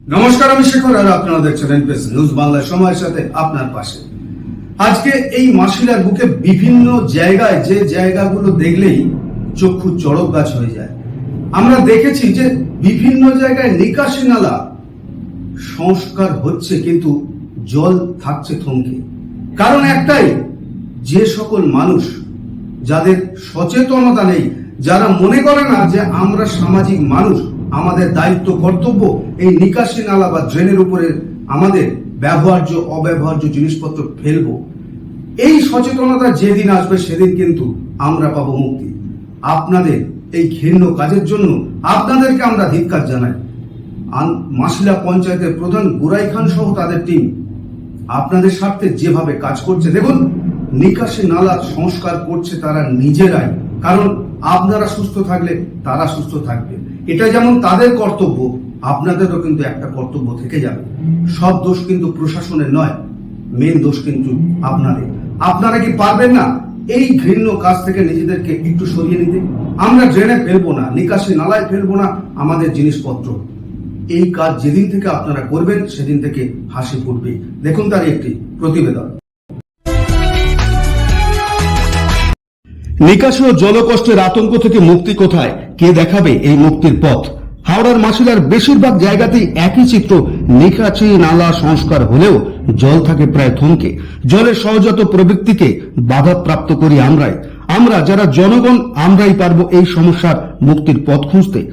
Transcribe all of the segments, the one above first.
নমস্কার, আমি শেখর, আর আপনারা দেখছেন এনপিএস নিউজ বাংলা সময়ের সাথে আপনার পাশে। আজকে এই মাসিলার বুকে বিভিন্ন জায়গায়, যে জায়গাগুলো দেখলেই চক্ষু চড়ক গাছ হয়ে যায়। আমরা দেখেছি যে বিভিন্ন জায়গায় নিকাশি নালা সংস্কার হচ্ছে, কিন্তু জল থাকছে থমকে। কারণ একটাই, যে সকল মানুষ যাদের সচেতনতা নেই, যারা মনে করে না যে আমরা সামাজিক মানুষ আমাদের দায়িত্ব, কর্তব্য এই নিকাশি নালা বা ড্রেনের উপরে আমাদের ব্যবহার্য, অব্যবহার্য জিনিসপত্র ফেলব। এই সচেতনতা যেদিন আসবে সেদিন কিন্তু আমরা পাবো মুক্তি। আপনাদের এই ঘৃণ্য কাজের জন্য আপনাদেরকে আমরা ধিক্কার জানাই। মাসিলা পঞ্চায়েতের প্রধান গুরাই খান সহ তাদের টিম আপনাদের স্বার্থে যেভাবে কাজ করছে, দেখুন, নিকাশি নালা সংস্কার করছে তারা নিজেরাই। কারণ আপনারা সুস্থ থাকলে তারা সুস্থ থাকবে। এটা যেমন তাদের কর্তব্য, আপনাদেরও কিন্তু একটা কর্তব্য থেকে যাবে। সব দোষ কিন্তু প্রশাসনের নয় মেন দোষ কিন্তু আপনাদের। আপনারা কি পারবেন না এই ঘৃণ্য কাজ থেকে নিজেদেরকে একটু সরিয়ে নিতে? আমরা ড্রেনে ফেলব না, নিকাশি নালায় ফেলব না আমাদের জিনিসপত্র। এই কাজ যেদিন থেকে আপনারা করবেন, সেদিন থেকে হাসি ফুটবে। দেখুন তার একটি প্রতিবেদন। নিকাশি ও জলকষ্টের আতঙ্ক থেকে মুক্তি কোথায়? কে দেখাবে এই মুক্তির পথ? হাওড়ার মাসিলার বেশিরভাগ জায়গাতেই একই চিত্র, নিকাশি নালা সংস্কার হলেও জল থাকে প্রায় থমকে। জলের সহজাত প্রবৃত্তিকে বাধাপ্রাপ্ত করি আমরাই। আমরা যারা জনগণ, আমরাই পারব এই সমস্যার মুক্তির পথ খুঁজতে।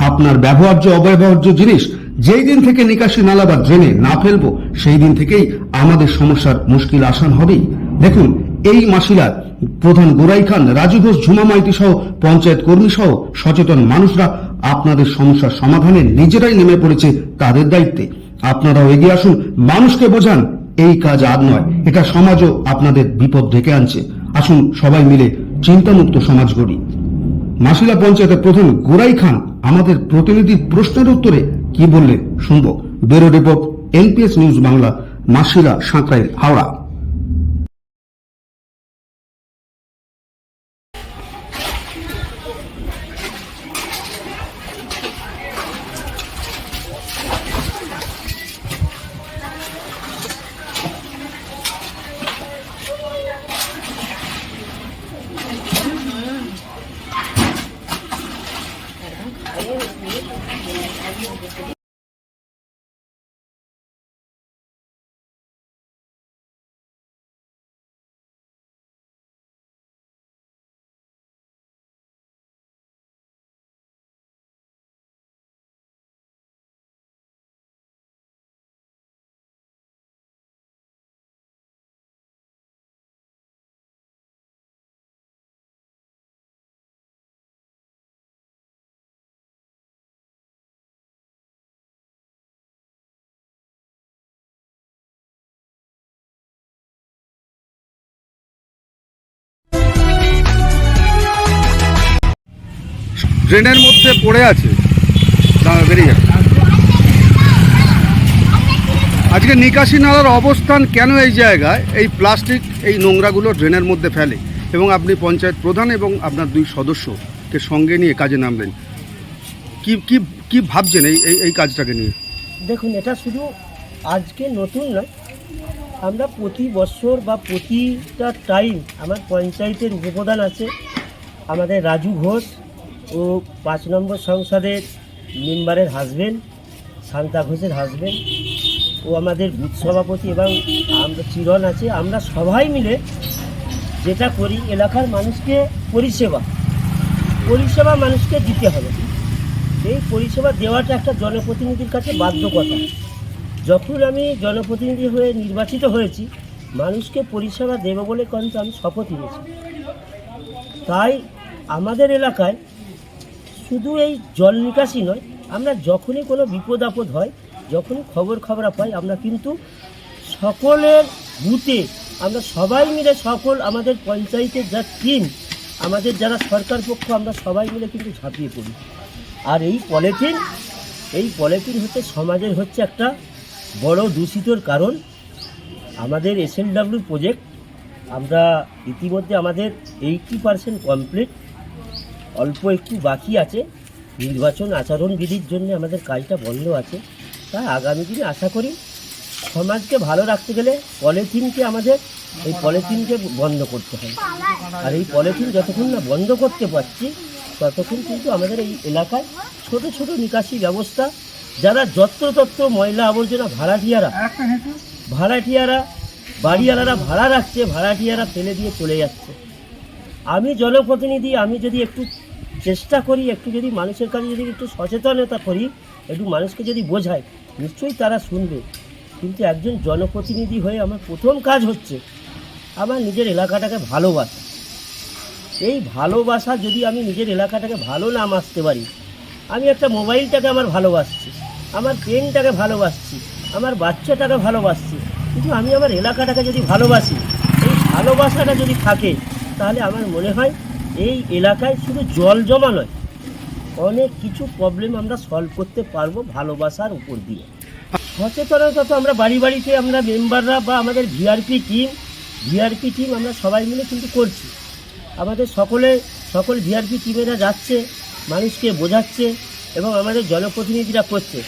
আপনার ব্যবহার্য, অব্যবহার্য জিনিস যেই দিন থেকে নিকাশি নালা বা ড্রেনে না ফেলব, সেই দিন থেকেই আমাদের সমস্যার মুশকিল আসান হবেই। দেখুন এই মাসিলার প্রধান গোরাই খান, রাজু ঘোষ, ঝুমা মাইতি সহ পঞ্চায়েত কর্মী সহ সচেতন মানুষরা আপনাদের সমস্যার সমাধানে নিজেরাই নেমে পড়েছে তাদের দায়িত্বে। আপনারাও এগিয়ে আসুন, মানুষকে বোঝান, এই কাজ আর নয়, এটা সমাজও আপনাদের বিপদ ডেকে আনছে। আসুন সবাই মিলে চিন্তামুক্ত সমাজ গড়ি। মাসিলা পঞ্চায়েতের প্রধান গোরাই খান আমাদের প্রতিনিধির প্রশ্নের উত্তরে কি বললেন শুনব। Bureau report, NPS news Bangla, Masila Sankrail Howrah. ড্রেনের মধ্যে পড়ে আছে। বেরিয়ে আজকে নিকাশি নালার অবস্থান কেন এই জায়গায়? এই প্লাস্টিক, এই নোংরাগুলো ড্রেনের মধ্যে ফেলে এবং আপনি পঞ্চায়েত প্রধান এবং আপনার দুই সদস্যকে সঙ্গে নিয়ে কাজে নামলেন। কি কি কি ভাবছেন এই, এই- এই কাজটাকে নিয়ে? দেখুন, এটা শুধু আজকে নতুন নয়। আমরা প্রতি বছর বা প্রতিটা টাইম আমার পঞ্চায়েতের উপপ্রধান আছে, আমাদের রাজু ঘোষ ও পাঁচ নম্বর সংসদের মেম্বারের হাজবেন্ড শান্তা ঘোষের হাজবেন্ড ও আমাদের বুথ সভাপতি এবং আমরা চিরন আছে, আমরা সবাই মিলে যেটা করি, এলাকার মানুষকে পরিষেবা পরিষেবা মানুষকে দিতে হবে। এই পরিষেবা দেওয়াটা একটা জনপ্রতিনিধির কাছে বাধ্যকতা। যখন আমি জনপ্রতিনিধি হয়ে নির্বাচিত হয়েছি, মানুষকে পরিষেবা দেবো বলে কিন্তু আমি শপথ নিয়েছি। তাই আমাদের এলাকায় শুধু এই জল নিকাশি নয়, আমরা যখনই কোনো বিপদ আপদ হয়, যখনই খবর খবরা পাই, আমরা কিন্তু সকলের বুথে, আমরা সবাই মিলে সকল আমাদের পঞ্চায়েতের যা টিম আমাদের যারা সরকার পক্ষ, আমরা সবাই মিলে কিন্তু ঝাঁপিয়ে পড়ি। আর এই পলিথিন এই পলিথিন হচ্ছে সমাজের হচ্ছে একটা বড় দূষিতর কারণ। আমাদের এসএলডাব্লিউ প্রজেক্ট আমরা ইতিমধ্যে আমাদের এইটটি পার্সেন্ট কমপ্লিট অল্প একটু বাকি আছে। নির্বাচন আচরণ বিধির জন্য আমাদের কাজটা বন্ধ আছে। তাই আগামী দিনে আশা করি সমাজকে ভালো রাখতে গেলে পলিথিনকে আমাদের এই পলিথিনকে বন্ধ করতে হবে। আর এই পলিথিন যতক্ষণ না বন্ধ করতে পারছি, ততক্ষণ কিন্তু আমাদের এই এলাকায় ছোট ছোট নিকাশি ব্যবস্থা, যারা যত্রতত্র ময়লা আবর্জনা ভাড়াটিয়ারা ভাড়াটিয়ারা, বাড়িওয়ালারা ভাড়া রাখছে, ভাড়াটিয়ারা ফেলে দিয়ে চলে যাচ্ছে। আমি জনপ্রতিনিধি, আমি যদি একটু চেষ্টা করি একটু যদি মানুষের কাছে যদি একটু সচেতনতা করি, একটু মানুষকে যদি বোঝাই, নিশ্চয়ই তারা শুনবে। কিন্তু একজন জনপ্রতিনিধি হয়ে আমার প্রথম কাজ হচ্ছে আমার নিজের এলাকাটাকে ভালোবাসা। এই ভালোবাসা যদি আমি নিজের এলাকাটাকে ভালো না মাসতে পারি, আমি একটা মোবাইলটাকে আমার ভালোবাসছি, আমার পেনটাকে ভালোবাসছি, আমার বাচ্চাটাকে ভালোবাসছি, কিন্তু আমি আমার এলাকাটাকে যদি ভালোবাসি, এই ভালোবাসাটা যদি থাকে, তাহলে আমার মনে হয় এই এলাকায় শুধু জল জমা নয়, অনেক কিছু প্রবলেম আমরা সলভ করতে পারব ভালোবাসার উপর দিয়ে। সচেতনতা তো আমরা বাড়ি বাড়িতে আমরা মেম্বাররা বা আমাদের ভিআরপি টিম ভিআরপি টিম আমরা সবাই মিলে কিন্তু করছি। আমাদের সকলে, সকল ভিআরপি টিমেরা যাচ্ছে, মানুষকে বোঝাচ্ছে এবং আমাদের জনপ্রতিনিধিরা করছে।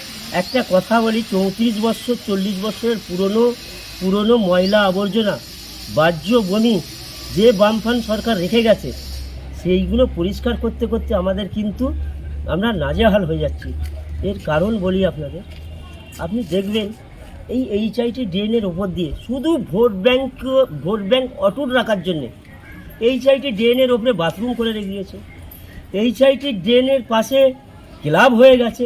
একটা কথা বলি, চৌত্রিশ বছর, চল্লিশ বছরের পুরনো পুরনো ময়লা আবর্জনা বাহ্য বমি যে বামফান সরকার রেখে গেছে সেইগুলো পরিষ্কার করতে করতে আমাদের কিন্তু আমরা নাজেহাল হয়ে যাচ্ছি। এর কারণ বলি আপনাদের। আপনি দেখবেন, এই এইচআইটি ড্রেনের ওপর দিয়ে শুধু ভোট ব্যাংক ভোট ব্যাংক অটুট রাখার জন্যে এইচআইটি ড্রেনের ওপরে বাথরুম করে রেখে দিয়েছে এইচআইটি ড্রেনের পাশে ক্লাব হয়ে গেছে।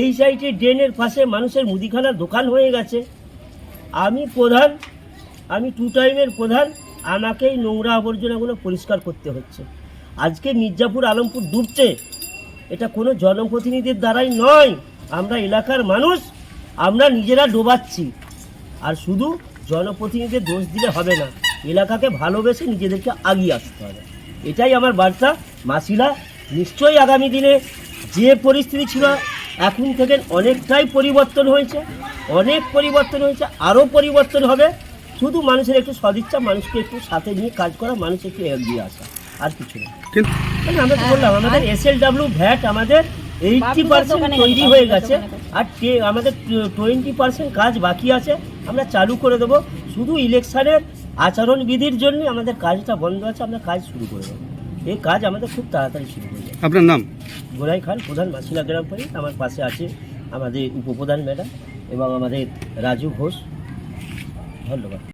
এইচআইটি ড্রেনের পাশে মানুষের মুদিখানার দোকান হয়ে গেছে। আমি প্রধান, আমি টু টাইমের প্রধান, আমাকেই নোংরা আবর্জনাগুলো পরিষ্কার করতে হচ্ছে। আজকে মির্জাপুর আলমপুর ডুবছে। এটা কোনো জনপ্রতিনিধির দ্বারাই নয়। আমরা এলাকার মানুষ, আমরা নিজেরা ডোবাচ্ছি। আর শুধু জনপ্রতিনিধিদের দোষ দিলে হবে না, এলাকাকে ভালোবেসে নিজেদেরকে আগিয়ে আসতে হবে। এটাই আমার বার্তা। মাসিলা, নিশ্চয়ই আগামী দিনে যে পরিস্থিতি ছিল, এখন থেকে অনেকটাই পরিবর্তন হয়েছে। অনেক পরিবর্তন হয়েছে, আরও পরিবর্তন হবে। শুধু মানুষের একটু সদিচ্ছা, মানুষকে একটু সাথে নিয়ে কাজ করা মানুষ একটু এগিয়ে আসা, আর কিছু না। কিন্তু আমরা তো বললাম আমাদের এস এল ডাব্লিউ ভ্যাট আমাদের এইটটি পার্সেন্ট তৈরি হয়ে গেছে। আর আমাদের টোয়েন্টি পার্সেন্ট কাজ বাকি আছে। আমরা চালু করে দেবো। শুধু ইলেকশনের আচরণবিধির জন্য আমাদের কাজটা বন্ধ আছে। আমরা কাজ শুরু করে দেবো। এই কাজ আমাদের খুব তাড়াতাড়ি শুরু হয়ে যাবে আপনার নাম? গোড়াই খান প্রধান মাসিলা গ্রাম পরি। আমার পাশে আছে আমাদের উপপ্রধান ম্যাডাম এবং আমাদের রাজু ঘোষ। ধন্যবাদ।